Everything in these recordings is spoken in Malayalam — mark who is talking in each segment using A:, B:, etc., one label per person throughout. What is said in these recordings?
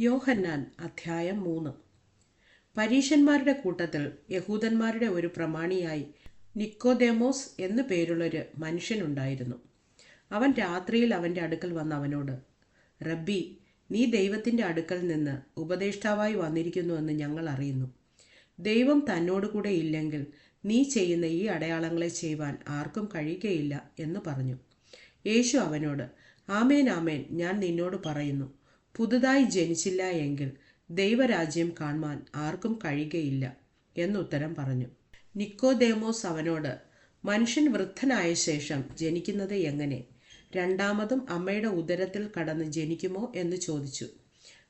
A: യോഹന്നാൻ അധ്യായം മൂന്ന്. പരീശന്മാരുടെ കൂട്ടത്തിൽ യഹൂദന്മാരുടെ ഒരു പ്രമാണിയായി നിക്കോദേമോസ് എന്നു പേരുള്ളൊരു മനുഷ്യനുണ്ടായിരുന്നു. അവൻ രാത്രിയിൽ അവന്റെ അടുക്കൽ വന്ന അവനോട് റബ്ബി നീ ദൈവത്തിന്റെ അടുക്കൽ നിന്ന് ഉപദേഷ്ടാവായി വന്നിരിക്കുന്നുവെന്ന് ഞങ്ങൾ അറിയുന്നു. ദൈവം തന്നോടുകൂടെ ഇല്ലെങ്കിൽ നീ ചെയ്യുന്ന ഈ അടയാളങ്ങളെ ചെയ്യുവാൻ ആർക്കും കഴിയുകയില്ല എന്ന് പറഞ്ഞു. യേശു അവനോട് ആമേൻ ആമേൻ ഞാൻ നിന്നോട് പറയുന്നു. പുതുതായി ജനിച്ചില്ല എങ്കിൽ ദൈവരാജ്യം കാണുവാൻ ആർക്കും കഴിയുകയില്ല എന്നുത്തരം പറഞ്ഞു. നിക്കോദേമോസ് അവനോട് മനുഷ്യൻ വൃദ്ധനായ ശേഷം ജനിക്കുന്നത് എങ്ങനെ? രണ്ടാമതും അമ്മയുടെ ഉദരത്തിൽ കടന്ന് ജനിക്കുമോ? എന്ന് ചോദിച്ചു.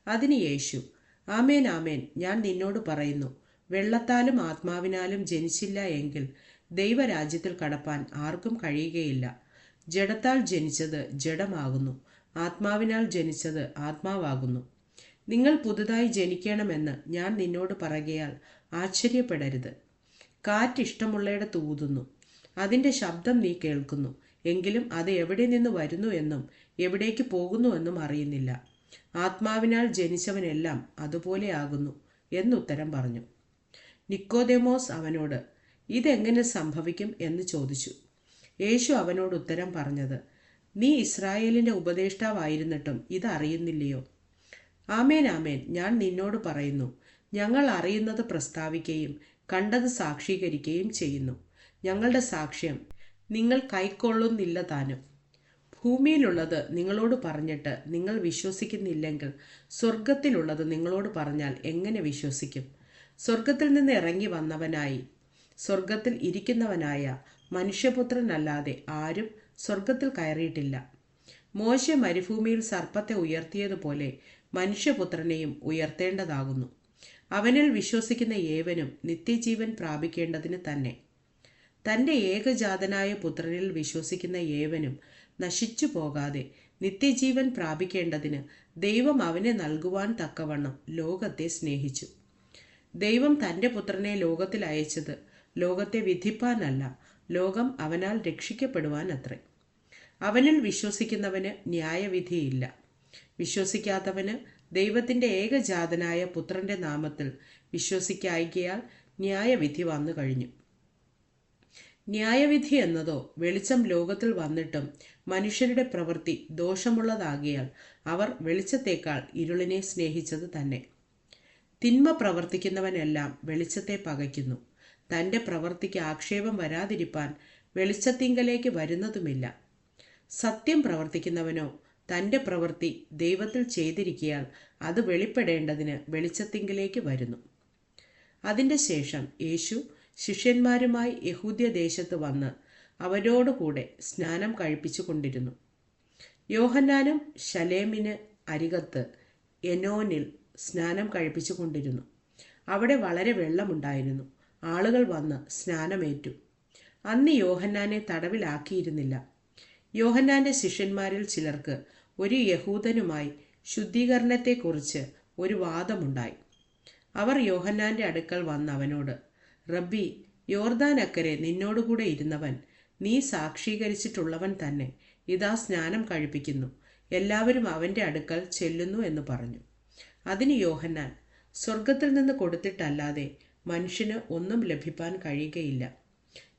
A: അതിന് യേശു ആമേൻ ആമേൻ. ഞാൻ നിന്നോട് പറയുന്നു വെള്ളത്താലും ആത്മാവിനാലും ജനിച്ചില്ല എങ്കിൽ ദൈവരാജ്യത്തിൽ കടപ്പാൻ ആർക്കും കഴിയുകയില്ല. ജഡത്താൽ ജനിച്ചത് ജഡമാകുന്നു. ആത്മാവിനാൽ ജനിച്ചത് ആത്മാവാകുന്നു. നിങ്ങൾ പുതുതായി ജനിക്കണമെന്ന് ഞാൻ നിന്നോട് പറയുകയാൽ ആശ്ചര്യപ്പെടരുത്. കാറ്റ് ഇഷ്ടമുള്ളയുടെ ഊതുന്നു. അതിന്റെ ശബ്ദം നീ കേൾക്കുന്നു. എങ്കിലും അത് എവിടെ നിന്ന് വരുന്നു എന്നും എവിടേക്ക് പോകുന്നു എന്നും അറിയുന്നില്ല. ആത്മാവിനാൽ ജനിച്ചവനെല്ലാം അതുപോലെ ആകുന്നു എന്നുത്തരം പറഞ്ഞു. നിക്കോദെമോസ് അവനോട് ഇതെങ്ങനെ സംഭവിക്കും? എന്ന് ചോദിച്ചു. യേശു അവനോട് ഉത്തരം പറഞ്ഞത് നീ ഇസ്രായേലിന്റെ ഉപദേഷ്ടാവായിരുന്നിട്ടും ഇത് അറിയുന്നില്ലയോ ആമേൻ ആമേൻ. ഞാൻ നിന്നോട് പറയുന്നു ഞങ്ങൾ അറിയുന്നത് പ്രസ്താവിക്കുകയും കണ്ടത് സാക്ഷീകരിക്കുകയും ചെയ്യുന്നു. ഞങ്ങളുടെ സാക്ഷ്യം നിങ്ങൾ കൈക്കൊള്ളുന്നില്ല താനും. ഭൂമിയിലുള്ളത് നിങ്ങളോട് പറഞ്ഞിട്ട് നിങ്ങൾ വിശ്വസിക്കുന്നില്ലെങ്കിൽ സ്വർഗത്തിലുള്ളത് നിങ്ങളോട് പറഞ്ഞാൽ എങ്ങനെ വിശ്വസിക്കും? സ്വർഗത്തിൽ നിന്ന് ഇറങ്ങി വന്നവനായി സ്വർഗത്തിൽ ഇരിക്കുന്നവനായ മനുഷ്യപുത്രനല്ലാതെ ആരും സ്വർഗത്തിൽ കയറിയിട്ടില്ല. മോശ മരുഭൂമിയിൽ സർപ്പത്തെ ഉയർത്തിയതുപോലെ മനുഷ്യപുത്രനെയും ഉയർത്തേണ്ടതാകുന്നു. അവനിൽ വിശ്വസിക്കുന്ന ഏവനും നിത്യജീവൻ പ്രാപിക്കേണ്ടതിന് തന്നെ. തന്റെ ഏകജാതനായ പുത്രനിൽ വിശ്വസിക്കുന്ന ഏവനും നശിച്ചു പോകാതെ നിത്യജീവൻ പ്രാപിക്കേണ്ടതിന് ദൈവം അവനെ നൽകുവാൻ തക്കവണ്ണം ലോകത്തെ സ്നേഹിച്ചു. ദൈവം തന്റെ പുത്രനെ ലോകത്തിൽ അയച്ചത് ലോകത്തെ വിധിപ്പാനല്ല ലോകം അവനാൽ രക്ഷിക്കപ്പെടുവാൻ അത്രേ അവനിൽ വിശ്വസിക്കുന്നവന് ന്യായവിധിയില്ല. വിശ്വസിക്കാത്തവന് ദൈവത്തിന്റെ ഏകജാതനായ പുത്രന്റെ നാമത്തിൽ വിശ്വസിക്കായികയാൽ ന്യായവിധി വന്നു കഴിഞ്ഞു. ന്യായവിധി എന്നതോ വെളിച്ചം ലോകത്തിൽ വന്നിട്ടും മനുഷ്യരുടെ പ്രവൃത്തി ദോഷമുള്ളതാകിയാൽ അവർ വെളിച്ചത്തേക്കാൾ ഇരുളിനെ സ്നേഹിച്ചത് തന്നെ. തിന്മ പ്രവർത്തിക്കുന്നവനെല്ലാം വെളിച്ചത്തെ പകയ്ക്കുന്നു. തന്റെ പ്രവൃത്തിക്ക് ആക്ഷേപം വരാതിരിപ്പാൻ വെളിച്ചത്തിങ്കലേക്ക് വരുന്നതുമില്ല. സത്യം പ്രവർത്തിക്കുന്നവനോ തന്റെ പ്രവൃത്തി ദൈവത്തിൽ ചെയ്തിരിക്കിയാൽ അത് വെളിപ്പെടേണ്ടതിന് വെളിച്ചത്തിങ്കിലേക്ക് വരുന്നു. അതിന്റെ ശേഷം യേശു ശിഷ്യന്മാരുമായി യഹൂദ്യ ദേശത്ത് വന്ന് അവരോടുകൂടെ സ്നാനം കഴിപ്പിച്ചു കൊണ്ടിരുന്നു. യോഹന്നാനും ശലേമിന് അരികത്ത് എനോനിൽ സ്നാനം കഴിപ്പിച്ചു കൊണ്ടിരുന്നു. അവിടെ വളരെ വെള്ളമുണ്ടായിരുന്നു. ആളുകൾ വന്ന് സ്നാനമേറ്റു. അന്ന് യോഹന്നാനെ തടവിലാക്കിയിരുന്നില്ല. യോഹന്നാന്റെ ശിഷ്യന്മാരിൽ ചിലർക്ക് ഒരു യഹൂദനുമായി ശുദ്ധീകരണത്തെക്കുറിച്ച് ഒരു വാദമുണ്ടായി. അവർ യോഹന്നാന്റെ അടുക്കൽ വന്ന് അവനോട് റബ്ബി യോർദാനക്കരെ നിന്നോടുകൂടെ ഇരുന്നവൻ നീ സാക്ഷീകരിച്ചിട്ടുള്ളവൻ തന്നെ ഇതാ സ്നാനം കഴിപ്പിക്കുന്നു. എല്ലാവരും അവന്റെ അടുക്കൽ ചെല്ലുന്നു എന്ന് പറഞ്ഞു. അതിന് യോഹന്നാൻ സ്വർഗത്തിൽ നിന്ന് കൊടുത്തിട്ടല്ലാതെ മനുഷ്യന് ഒന്നും ലഭിപ്പാൻ കഴിയുകയില്ല.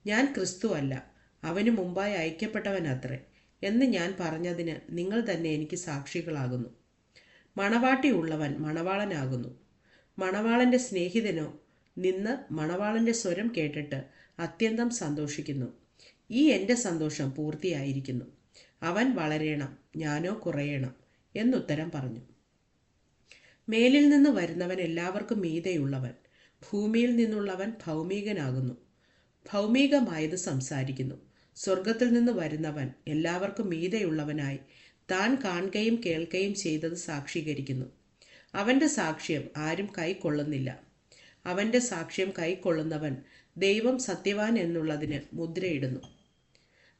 A: ഞാൻ ക്രിസ്തു അല്ല. അവന് മുമ്പായി അയക്കപ്പെട്ടവനത്രേ എന്ന് ഞാൻ പറഞ്ഞതിന് നിങ്ങൾ തന്നെ എനിക്ക് സാക്ഷികളാകുന്നു. മണവാട്ടി ഉള്ളവൻ മണവാളനാകുന്നു. മണവാളന്റെ സ്നേഹിതനോ നിന്ന് മണവാളന്റെ സ്വരം കേട്ടിട്ട് അത്യന്തം സന്തോഷിക്കുന്നു. ഈ എന്റെ സന്തോഷം പൂർത്തിയായിരിക്കുന്നു. അവൻ വളരേണം ഞാനോ കുറയണം എന്നുത്തരം പറഞ്ഞു. മേലിൽ നിന്ന് വരുന്നവൻ എല്ലാവർക്കും മീതെയുള്ളവൻ ഭൂമിയിൽ നിന്നുള്ളവൻ ഭൗമികനാകുന്നു. ഭൗമികമായത് സംസാരിക്കുന്നു. സ്വർഗത്തിൽ നിന്ന് വരുന്നവൻ എല്ലാവർക്കും മീതെയുള്ളവനായി താൻ കാണുകയും കേൾക്കുകയും ചെയ്തത് സാക്ഷീകരിക്കുന്നു. അവന്റെ സാക്ഷ്യം ആരും കൈക്കൊള്ളുന്നില്ല. അവന്റെ സാക്ഷ്യം കൈക്കൊള്ളുന്നവൻ ദൈവം സത്യവാൻ എന്നുള്ളതിന് മുദ്രയിടുന്നു.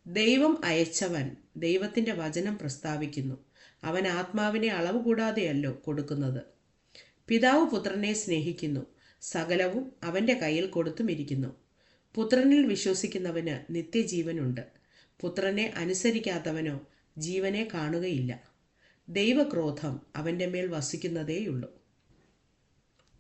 A: ദൈവം അയച്ചവൻ ദൈവത്തിന്റെ വചനം പ്രസ്താവിക്കുന്നു. അവൻ ആത്മാവിനെ അളവ് കൂടാതെയല്ലോ കൊടുക്കുന്നത്. പിതാവ് പുത്രനെ സ്നേഹിക്കുന്നു. സകലവും അവന്റെ കയ്യിൽ കൊടുത്തുമിരിക്കുന്നു. പുത്രനിൽ വിശ്വസിക്കുന്നവന് നിത്യജീവനുണ്ട്. പുത്രനെ അനുസരിക്കാത്തവനോ ജീവനെ കാണുകയില്ല. ദൈവക്രോധം അവന്റെ മേൽ വസിക്കുന്നതേയുള്ളൂ.